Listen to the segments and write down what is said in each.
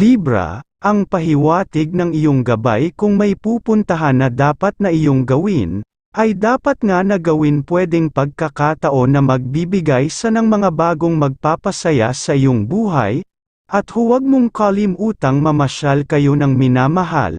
Libra, ang pahiwatig ng iyong gabay kung may pupuntahan na dapat na iyong gawin, ay dapat nga na gawin pwedeng pagkakataon na magbibigay sa ng mga bagong magpapasaya sa iyong buhay, at huwag mong kalimutang mamasyal kayo ng minamahal.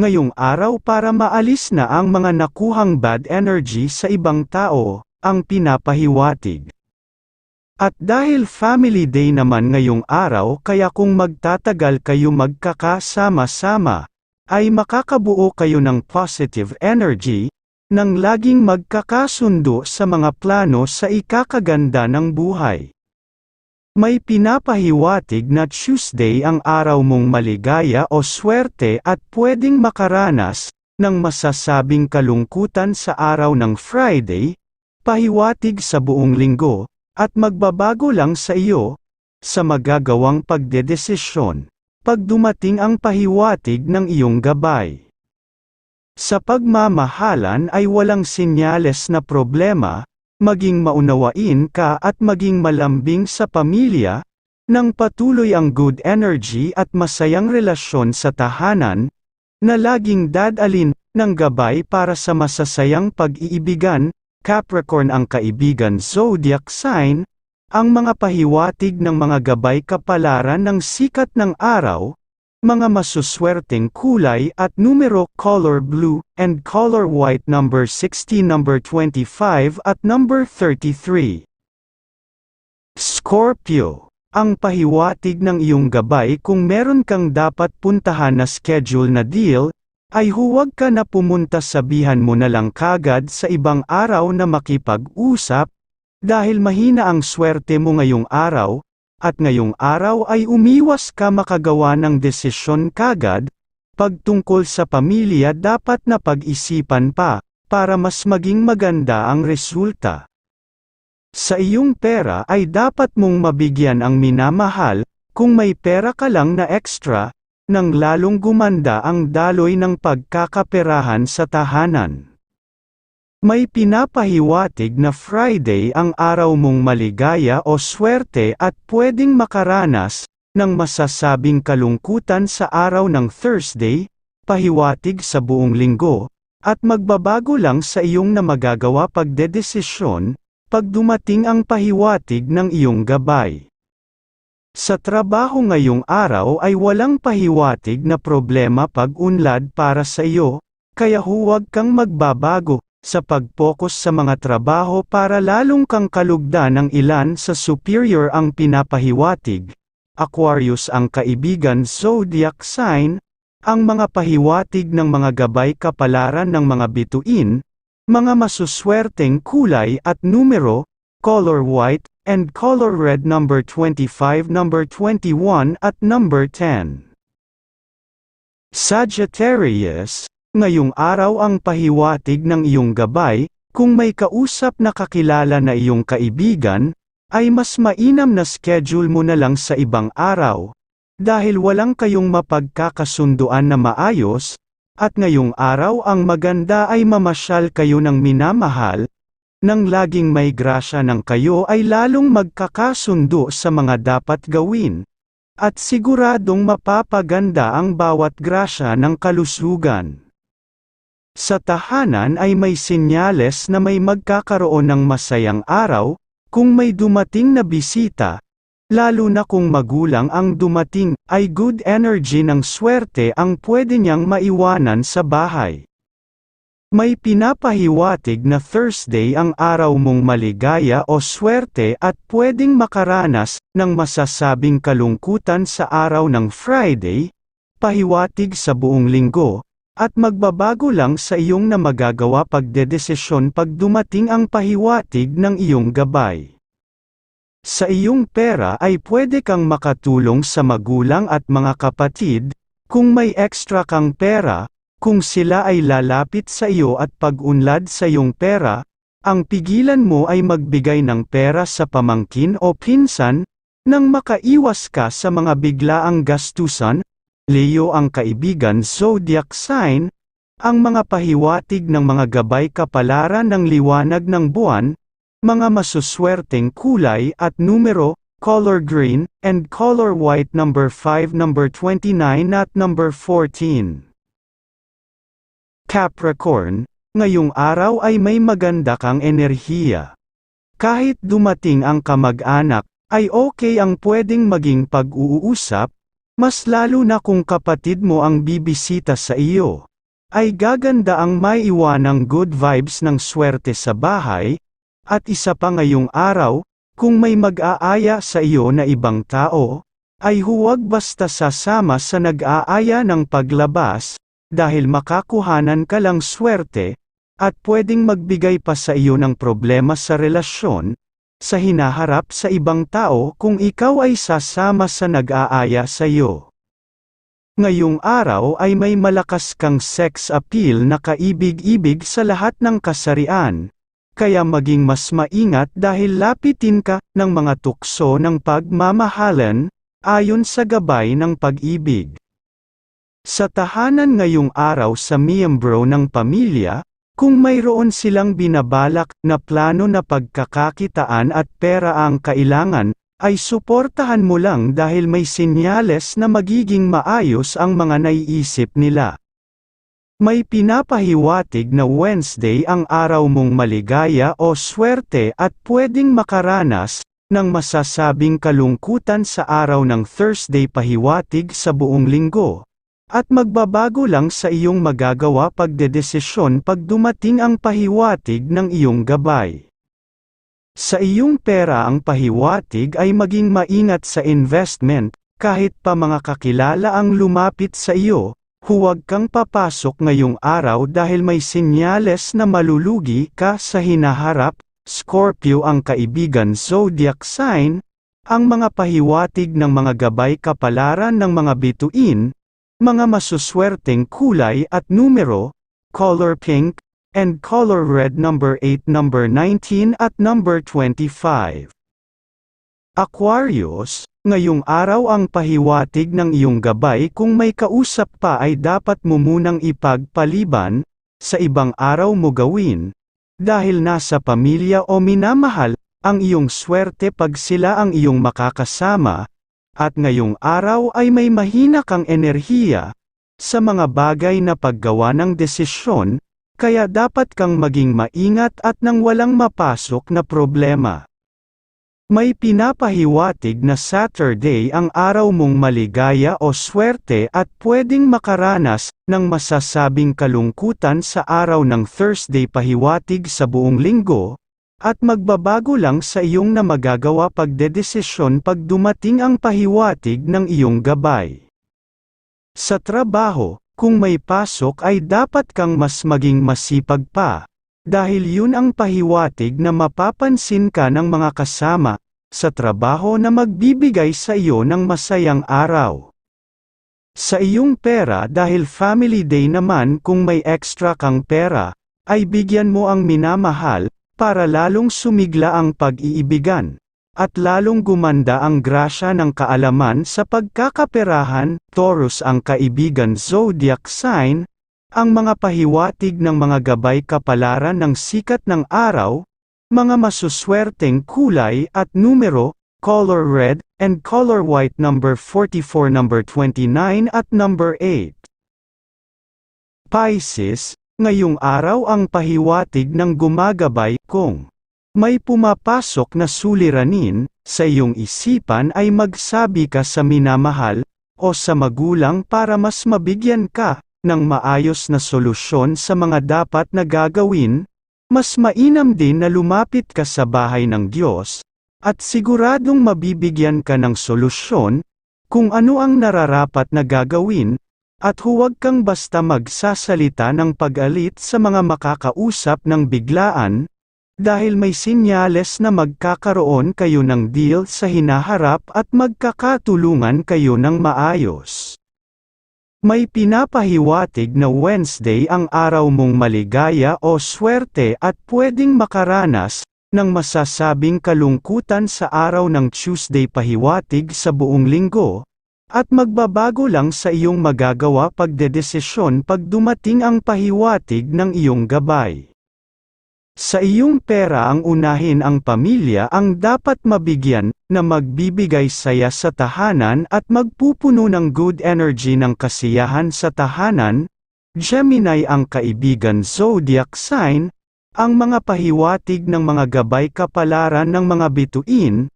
Ngayong araw para maalis na ang mga nakuhang bad energy sa ibang tao, ang pinapahiwatig. At dahil family day naman ngayong araw kaya kung magtatagal kayo magkakasama-sama, ay makakabuo kayo ng positive energy, nang laging magkakasundo sa mga plano sa ikakaganda ng buhay. May pinapahiwatig na Tuesday ang araw mong maligaya o swerte at pwedeng makaranas ng masasabing kalungkutan sa araw ng Friday, pahiwatig sa buong linggo, at magbabago lang sa iyo, sa magagawang pagdedesisyon, pag dumating ang pahiwatig ng iyong gabay. Sa pagmamahalan ay walang sinyales na problema, maging maunawain ka at maging malambing sa pamilya, nang patuloy ang good energy at masayang relasyon sa tahanan, na laging dadalin ng gabay para sa masasayang pag-iibigan, Capricorn ang kaibigan zodiac sign, ang mga pahiwatig ng mga gabay kapalaran ng sikat ng araw, mga masuswerteng kulay at numero color blue and color white number 60 number 25 at number 33. Scorpio, ang pahiwatig ng iyong gabay kung meron kang dapat puntahan na schedule na deal, ay huwag ka na pumunta sabihan mo na lang kagad sa ibang araw na makipag-usap, dahil mahina ang swerte mo ngayong araw, at ngayong araw ay umiwas ka makagawa ng desisyon kagad, pagtungkol sa pamilya dapat na pag-isipan pa, para mas maging maganda ang resulta. Sa iyong pera ay dapat mong mabigyan ang minamahal, kung may pera ka lang na extra, nang lalong gumanda ang daloy ng pagkakaperahan sa tahanan. May pinapahiwatig na Friday ang araw mong maligaya o swerte at pwedeng makaranas ng masasabing kalungkutan sa araw ng Thursday, pahiwatig sa buong linggo, at magbabago lang sa iyong na magagawa pagdedesisyon, pag dumating ang pahiwatig ng iyong gabay. Sa trabaho ngayong araw ay walang pahiwatig na problema pag-unlad para sa iyo, kaya huwag kang magbabago, sa pag-focus sa mga trabaho para lalong kang kalugdan ng ilan sa superior ang pinapahiwatig. Aquarius ang kaibigan zodiac sign, ang mga pahiwatig ng mga gabay kapalaran ng mga bituin, mga masuswerteng kulay at numero, color white, and color red number 25 number 21 at number 10. Sagittarius, Ngayong araw ang pahiwatig ng iyong gabay, kung may kausap na kakilala na iyong kaibigan, ay mas mainam na schedule mo na lang sa ibang araw, dahil walang kayong mapagkakasunduan na maayos, at ngayong araw ang maganda ay mamasyal kayo ng minamahal, nang laging may grasya ng kayo ay lalong magkakasundo sa mga dapat gawin, at siguradong mapapaganda ang bawat grasya ng kalusugan. Sa tahanan ay may sinyales na may magkakaroon ng masayang araw, kung may dumating na bisita, lalo na kung magulang ang dumating, ay good energy ng swerte ang pwede niyang maiwanan sa bahay. May pinapahiwatig na Thursday ang araw mong maligaya o swerte at pwedeng makaranas ng masasabing kalungkutan sa araw ng Friday, pahiwatig sa buong linggo, at magbabago lang sa iyong na magagawa pagdedesisyon pag dumating ang pahiwatig ng iyong gabay. Sa iyong pera ay pwede kang makatulong sa magulang at mga kapatid, kung may extra kang pera, kung sila ay lalapit sa iyo at pag-unlad sa iyong pera, ang pigilan mo ay magbigay ng pera sa pamangkin o pinsan, nang makaiwas ka sa mga biglaang gastusan, Leo ang kaibigan zodiac sign, ang mga pahiwatig ng mga gabay kapalaran ng liwanag ng buwan, mga masuswerteng kulay at numero, color green, and color white number 5 number 29 at number 14. Capricorn, ngayong araw ay may maganda kang enerhiya. Kahit dumating ang kamag-anak, ay okay ang pwedeng maging pag-uusap, mas lalo na kung kapatid mo ang bibisita sa iyo. Ay gaganda ang may iwanang good vibes ng swerte sa bahay, at isa pa ngayong araw, kung may mag-aaya sa iyo na ibang tao, ay huwag basta sasama sa nag-aaya ng paglabas, dahil makakuhanan ka lang swerte, at pwedeng magbigay pa sa iyo ng problema sa relasyon, sa hinaharap sa ibang tao kung ikaw ay sasama sa nag-aaya sa iyo. Ngayong araw ay may malakas kang sex appeal na kaibig-ibig sa lahat ng kasarian, kaya maging mas maingat dahil lapitin ka ng mga tukso ng pagmamahalan, ayon sa gabay ng pag-ibig. Sa tahanan ngayong araw sa miyembro ng pamilya, kung mayroon silang binabalak na plano na pagkakakitaan at pera ang kailangan, ay suportahan mo lang dahil may sinyales na magiging maayos ang mga naiisip nila. May pinapahiwatig na Wednesday ang araw mong maligaya o swerte at pwedeng makaranas ng masasabing kalungkutan sa araw ng Thursday pahiwatig sa buong linggo. At magbabago lang sa iyong magagawa pagdedesisyon pag dumating ang pahiwatig ng iyong gabay. Sa iyong pera ang pahiwatig ay maging maingat sa investment, kahit pa mga kakilala ang lumapit sa iyo, Huwag kang papasok ngayong araw dahil may sinyales na malulugi ka sa hinaharap, Scorpio ang kaibigan zodiac sign, ang mga pahiwatig ng mga gabay kapalaran ng mga bituin, mga masuswerteng kulay at numero, color pink, and color red number 8 number 19 at number 25. Aquarius, Ngayong araw ang pahiwatig ng iyong gabay kung may kausap pa ay dapat mo munang ipagpaliban, sa ibang araw mo gawin, dahil nasa pamilya o minamahal, ang iyong swerte pag sila ang iyong makakasama, at ngayong araw ay may mahina kang enerhiya, sa mga bagay na paggawa ng desisyon, kaya dapat kang maging maingat at nang walang mapasok na problema. May pinapahiwatig na Saturday ang araw mong maligaya o swerte at pwedeng makaranas ng masasabing kalungkutan sa araw ng Thursday pahiwatig sa buong linggo, at magbabago lang sa iyong na magagawa pagdedesisyon pag dumating ang pahiwatig ng iyong gabay. Sa trabaho, kung may pasok ay dapat kang mas maging masipag pa, dahil yun ang pahiwatig na mapapansin ka ng mga kasama, sa trabaho na magbibigay sa iyo ng masayang araw. Sa iyong pera dahil family day naman kung may extra kang pera, ay bigyan mo ang minamahal, para lalong sumigla ang pag-iibigan, at lalong gumanda ang grasya ng kaalaman sa pagkakaperahan, Taurus ang kaibigan zodiac sign, ang mga pahiwatig ng mga gabay kapalaran ng sikat ng araw, mga masuswerteng kulay at numero, color red, and color white number 44 number 29 at number 8. Pisces, ngayong araw ang pahiwatig ng gumagabay kung may pumapasok na suliranin, sa iyong isipan ay magsabi ka sa minamahal, o sa magulang para mas mabigyan ka, ng maayos na solusyon sa mga dapat na gagawin, mas mainam din na lumapit ka sa bahay ng Diyos, at siguradong mabibigyan ka ng solusyon, kung ano ang nararapat na gagawin, at huwag kang basta magsasalita ng pag-alit sa mga makakausap ng biglaan, dahil may sinyales na magkakaroon kayo ng deal sa hinaharap at magkakatulungan kayo ng maayos. May pinapahiwatig na Wednesday ang araw mong maligaya o swerte at pwedeng makaranas ng masasabing kalungkutan sa araw ng Tuesday pahiwatig sa buong linggo, at magbabago lang sa iyong magagawa pagdedesisyon pag dumating ang pahiwatig ng iyong gabay. Sa iyong pera ang unahin ang pamilya ang dapat mabigyan, na magbibigay saya sa tahanan at magpupuno ng good energy ng kasiyahan sa tahanan. Gemini ang kaibigan zodiac sign, ang mga pahiwatig ng mga gabay kapalaran ng mga bituin,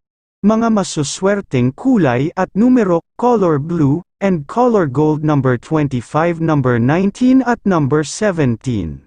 mga masuswerteng kulay at numero, color blue, and color gold number 25 number 19 at number 17.